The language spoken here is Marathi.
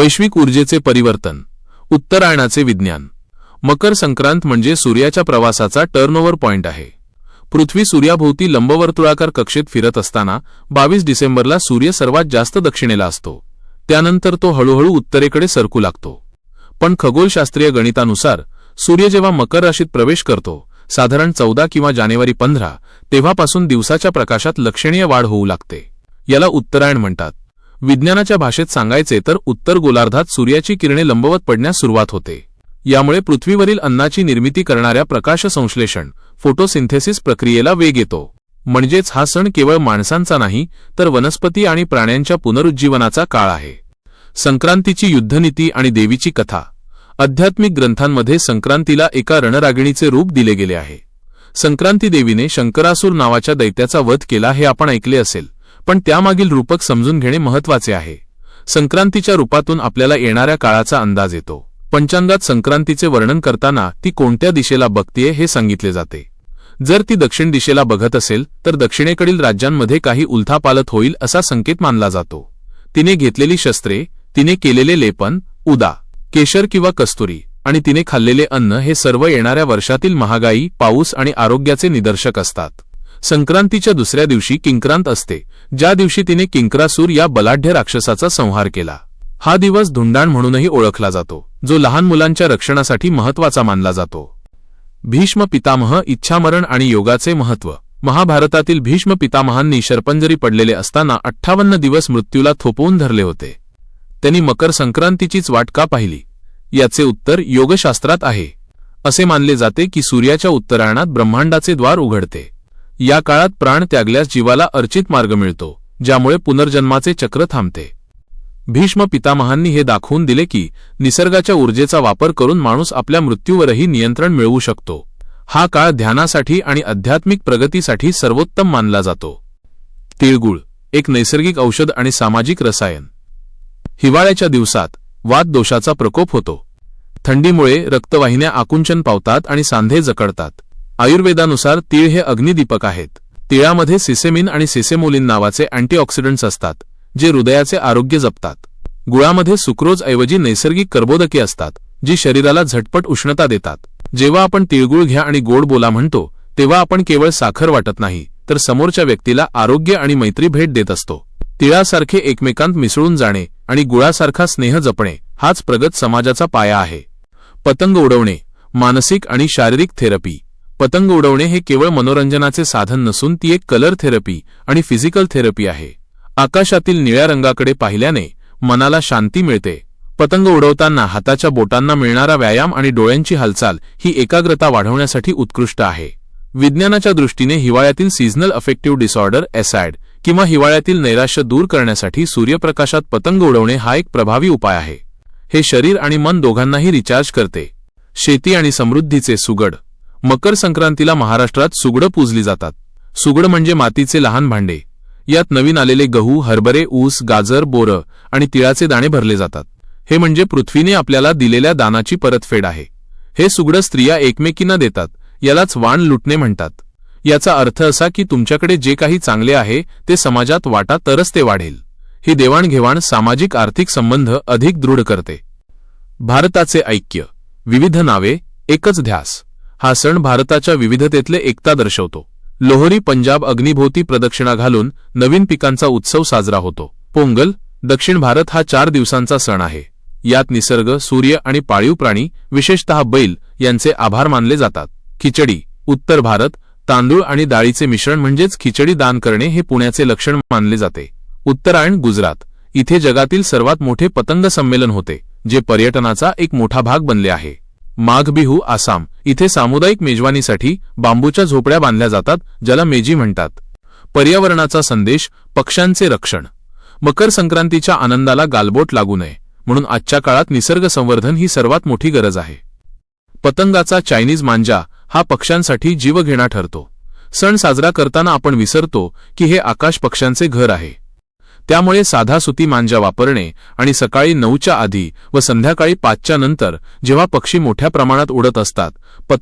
वैश्विक ऊर्जेचे परिवर्तन उत्तरायणाचे विज्ञान. मकर संक्रांत म्हणजे सूर्याच्या प्रवासाचा टर्नओव्हर पॉइंट आहे. पृथ्वी सूर्याभोवती लंबवर्तुळाकार कक्षेत फिरत असताना बावीस डिसेंबरला सूर्य सर्वात जास्त दक्षिणेला असतो. त्यानंतर तो हळूहळू उत्तरेकडे सरकू लागतो. पण खगोलशास्त्रीय गणितानुसार सूर्य जेव्हा मकर राशीत प्रवेश करतो साधारण चौदा किंवा जानेवारी पंधरा तेव्हापासून दिवसाच्या प्रकाशात लक्षणीय वाढ होऊ लागते. याला उत्तरायण म्हणतात. विज्ञानाच्या भाषेत सांगायचे तर उत्तर गोलार्धात सूर्याची किरणे लंबवत पडण्यास सुरुवात होते. यामुळे पृथ्वीवरील अन्नाची निर्मिती करणाऱ्या प्रकाश संश्लेषण फोटोसिंथेसिस प्रक्रियेला वेग येतो. म्हणजेच हा सण केवळ माणसांचा नाही तर वनस्पती आणि प्राण्यांच्या पुनरुज्जीवनाचा काळ आहे. संक्रांतीची युद्धनीती आणि देवीची कथा. आध्यात्मिक ग्रंथांमध्ये संक्रांतीला एका रणरागिणीचे रूप दिले गेले आहे. संक्रांती देवीने शंकरासूर नावाच्या दैत्याचा वध केला हे आपण ऐकले असेल. पण त्यामागील रूपक समजून घेणे महत्त्वाचे आहे. संक्रांतीच्या रूपातून आपल्याला येणाऱ्या काळाचा अंदाज येतो. पंचांगात संक्रांतीचे वर्णन करताना ती कोणत्या दिशेला बघतीये हे सांगितले जाते. जर ती दक्षिण दिशेला बघत असेल तर दक्षिणेकडील राज्यांमध्ये काही उलथापालत होईल असा संकेत मानला जातो. तिने घेतलेली शस्त्रे तिने केलेले लेपन उदा केशर किंवा कस्तुरी आणि तिने खाल्लेले अन्न हे सर्व येणाऱ्या वर्षातील महागाई पाऊस आणि आरोग्याचे निदर्शक असतात. संक्रांतीच्या दुसऱ्या दिवशी किंक्रांत असते. ज्या दिवशी तिने किंक्रासूर या बलाढ्य राक्षसाचा संहार केला. हा दिवस धुंडाण म्हणूनही ओळखला जातो जो लहान मुलांच्या रक्षणासाठी महत्त्वाचा मानला जातो. भीष्म पितामह इच्छामरण आणि योगाचे महत्त्व महाभारतातील भीष्म पितामहांनी शरपंजरी पडलेले असताना अठ्ठावन्न दिवस मृत्यूला थोपवून धरले होते. त्यांनी मकर संक्रांतीचीच वाट का पाहिली? याचे उत्तर योगशास्त्रात आहे. असे मानले जाते की सूर्याच्या उत्तरायणात ब्रह्मांडाचे द्वार उघडते. या काळात प्राण त्यागल्यास जीवाला अर्चित मार्ग मिळतो ज्यामुळे पुनर्जन्माचे चक्र थांबते. भीष्म पितामहांनी हे दाखवून दिले की निसर्गाच्या ऊर्जेचा वापर करून माणूस आपल्या मृत्यूवरही नियंत्रण मिळवू शकतो. हा काळ ध्यानासाठी आणि आध्यात्मिक प्रगतीसाठी सर्वोत्तम मानला जातो. तिळगुळ एक नैसर्गिक औषध आणि सामाजिक रसायन. हिवाळ्याच्या दिवसात वात दोषाचा प्रकोप होतो. थंडीमुळे रक्तवाहिन्या आकुंचन पावतात आणि सांधे जकडतात. आयुर्वेदानुसार तीळ हे अग्निदीपक आहेत. तिळामध्ये सिसेमिन आणि सिसेमोलिन नावाचे अँटीऑक्सिडंट्स असतात जे हृदयाचे आरोग्य जपतात. गुळामध्ये सुक्रोज ऐवजी नैसर्गिक कर्बोदके असतात जी शरीराला झटपट उष्णता देतात. जेव्हा आपण तिळगुळ घ्या आणि गोड बोला म्हणतो तेव्हा आपण केवळ साखर वाटत नाही तर समोरच्या व्यक्तीला आरोग्य आणि मैत्री भेट देत असतो. तिळासारखे एकमेकांत मिसळून जाणे आणि गुळासारखा स्नेह जपणे हाच प्रगत समाजाचा पाया आहे. पतंग उडवणे मानसिक आणि शारीरिक थेरपी. पतंग उडवणे हे केवळ मनोरंजनाचे साधन नसून ती एक कलर थेरपी आणि फिजिकल थेरपी आहे. आकाशातील निळ्या रंगाकडे पाहिल्याने मनाला शांती मिळते. पतंग उडवताना हाताच्या बोटांना मिळणारा व्यायाम आणि डोळ्यांची हालचाल ही एकाग्रता वाढवण्यासाठी उत्कृष्ट आहे. विज्ञानाच्या दृष्टीने हिवाळ्यातील सीझनल अफेक्टिव्ह डिसऑर्डर एसॅड किंवा हिवाळ्यातील नैराश्य दूर करण्यासाठी सूर्यप्रकाशात पतंग उडवणे हा एक प्रभावी उपाय आहे. हे शरीर आणि मन दोघांनाही रिचार्ज करते. शेती आणि समृद्धीचे सुगड मकर संक्रांतीला महाराष्ट्रात सुगडं पूजली जातात. सुगड म्हणजे मातीचे लहान भांडे. यात नवीन आलेले गहू हरभरे ऊस गाजर बोरं आणि तिळाचे दाणे भरले जातात. हे म्हणजे पृथ्वीने आपल्याला दिलेल्या दानाची परतफेड आहे. हे सुगडं स्त्रिया एकमेकींना देतात यालाच वाण लुटणे म्हणतात. याचा अर्थ असा की तुमच्याकडे जे काही चांगले आहे ते समाजात वाटा तरच ते वाढेल. ही देवाणघेवाण सामाजिक आर्थिक संबंध अधिक दृढ करते. भारताचे ऐक्य. विविध नावे एकच ध्यास. हा सण भारताच्या विविधतेतले एकता दर्शवतो. लोहरी पंजाब अग्निभोवती प्रदक्षिणा घालून नवीन पिकांचा उत्सव साजरा होतो. पोंगल दक्षिण भारत हा चार दिवसांचा सण आहे. यात निसर्ग सूर्य आणि पाळीव प्राणी विशेषतः बैल यांचे आभार मानले जातात. खिचडी उत्तर भारत तांदूळ आणि डाळीचे मिश्रण म्हणजेच खिचडी दान करणे हे पुण्याचे लक्षण मानले जाते. उत्तरायण गुजरात इथे जगातील सर्वात मोठे पतंग संमेलन होते जे पर्यटनाचा एक मोठा भाग बनले आहे. माघ बिहू आसाम. इथे सामुदायिक मेजवानीसाठी बांबूच्या झोपड्या बांधल्या जातात ज्याला मेजी म्हणतात. पर्यावरणाचा संदेश पक्ष्यांचे रक्षण. मकर संक्रांतीच्या आनंदाला गालबोट लागू नये म्हणून आजच्या काळात निसर्ग संवर्धन ही सर्वात मोठी गरज आहे. पतंगाचा चायनीज मांजा हा पक्ष्यांसाठी जीवघेणा ठरतो. सण साजरा करताना आपण विसरतो की हे आकाश पक्ष्यांचे घर आहे. त्यामुळे साधा सुती मांजा वापरणे आणि सकाळी नऊच्या आधी व संध्याकाळी पाचच्या नंतर जेव्हा पक्षी मोठ्या प्रमाणात उडत असतात पतंग